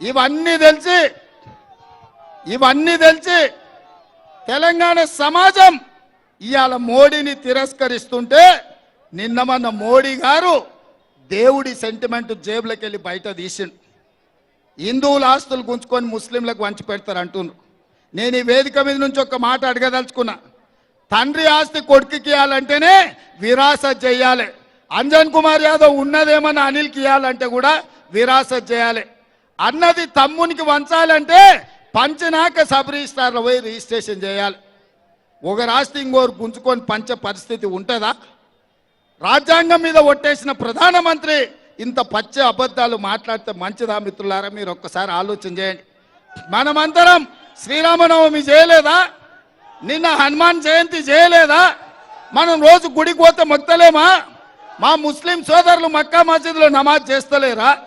ఇవన్నీ తెలిసి ఇవన్నీ తెలిసి తెలంగాణ సమాజం ఇవాళ మోడీని తిరస్కరిస్తుంటే నిన్న మన మోడీ గారు దేవుడి సెంటిమెంట్ జేబులోకి వెళ్ళి బయట తీసిండు. హిందువుల ఆస్తులు గుంజుకొని ముస్లింలకు వంచి పెడతారు అంటున్నారు నేను ఈ వేదిక మీద నుంచి ఒక మాట అడగదలుచుకున్నా. తండ్రి ఆస్తి కొడుకుకి ఇవ్వాలంటేనే విరాస చేయాలి అంజన్ కుమార్ యాదవ్ ఉన్నదేమన్నా అనిల్కి ఇవ్వాలంటే కూడా విరాస చేయాలి అన్నది తమ్మునికి వంచాలంటే పంచనాక సబ్ రిజిస్టార్లో పోయి రిజిస్ట్రేషన్ చేయాలి. ఒక రాష్ట్రం ఇంకోరు గుంజుకొని పంచే పరిస్థితి ఉంటుందా? రాజ్యాంగం మీద ఒట్టేసిన ప్రధానమంత్రి ఇంత పచ్చ అబద్ధాలు మాట్లాడితే మంచిదా మిత్రులారా? మీరు ఒక్కసారి ఆలోచన చేయండి. మనమందరం శ్రీరామనవమి చేయలేదా? నిన్న హనుమాన్ జయంతి చేయలేదా? మనం రోజు గుడికి పోతే మొక్తలేమా? మా ముస్లిం సోదరులు మక్కా మసీదులో నమాజ్ చేస్తలేరా?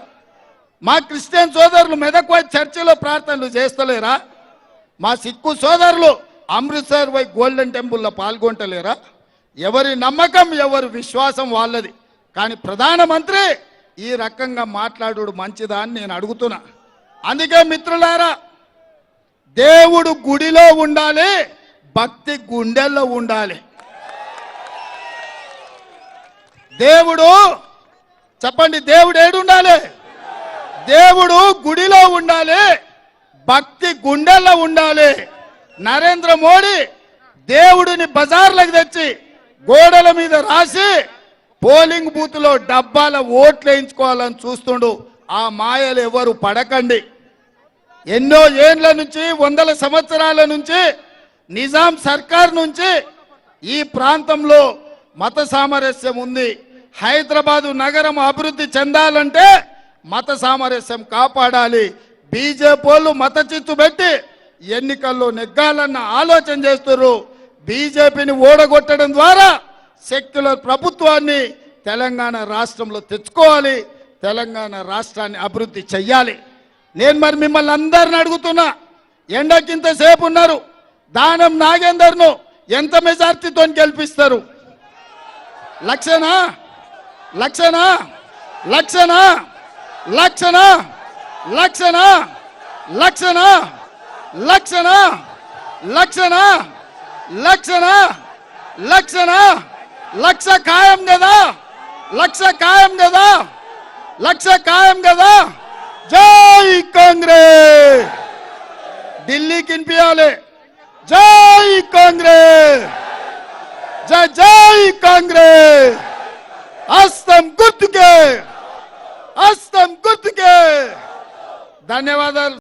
మా క్రిస్టియన్ సోదరులు మెదక్ పోయి చర్చిలో ప్రార్థనలు చేస్తలేరా? మా సిక్కు సోదరులు అమృత్సర్ పోయి గోల్డెన్ టెంపుల్లో పాల్గొంటలేరా? ఎవరి నమ్మకం ఎవరి విశ్వాసం వాళ్ళది. కానీ ప్రధానమంత్రి ఈ రకంగా మాట్లాడు మంచిదా అని నేను అడుగుతున్నా. అందుకే మిత్రులారా దేవుడు గుడిలో ఉండాలి భక్తి గుండెల్లో ఉండాలి. దేవుడు చెప్పండి దేవుడు ఏడు ఉండాలి దేవుడు గుడిలో ఉండాలి భక్తి గుండెల్లో ఉండాలి. నరేంద్ర మోడీ దేవుడిని బజార్లకు తెచ్చి గోడల మీద రాసి పోలింగ్ బూత్లో డబ్బాల ఓట్లు వేయించుకోవాలని చూస్తుండు. ఆ మాయలు ఎవరు పడకండి. ఎన్నో ఏండ్ల నుంచి వందల సంవత్సరాల నుంచి నిజాం సర్కార్ నుంచి ఈ ప్రాంతంలో మత సామరస్యం ఉంది. హైదరాబాదు నగరం అభివృద్ధి చెందాలంటే మత సామరస్యం కాపాడాలి. బీజేపీ వాళ్ళు మత చిత్తు పెట్టి ఎన్నికల్లో నెగ్గాలన్న ఆలోచన చేస్తున్నారు బీజేపీని ఓడగొట్టడం ద్వారా సెక్యులర్ ప్రభుత్వాన్ని తెలంగాణ రాష్ట్రంలో తెచ్చుకోవాలి. తెలంగాణ రాష్ట్రాన్ని అభివృద్ధి చెయ్యాలి. నేను మరి మిమ్మల్ని అందరిని అడుగుతున్నా ఎండకింత సేపు ఉన్నారు దానం నాగేందర్ను ఎంత మెజార్టీతో గెలిపిస్తారు? లక్షనా? లక్షనా? లక్షనా? లక్షనా లక్షనా లక్షనా లక్షనా లక్షనా లక్షనా లక్షనా లక్ష ఖాయం కదా లక్ష ఖాయం కదా లక్ష ఖాయం కదా జై కాంగ్రెస్ ఢిల్లీకి వినిపించాలి జై కాంగ్రెస్ జై జై కాంగ్రెస్ హస్తం గుర్తుకే హస్తం గుర్తుకే ధన్యవాదాలు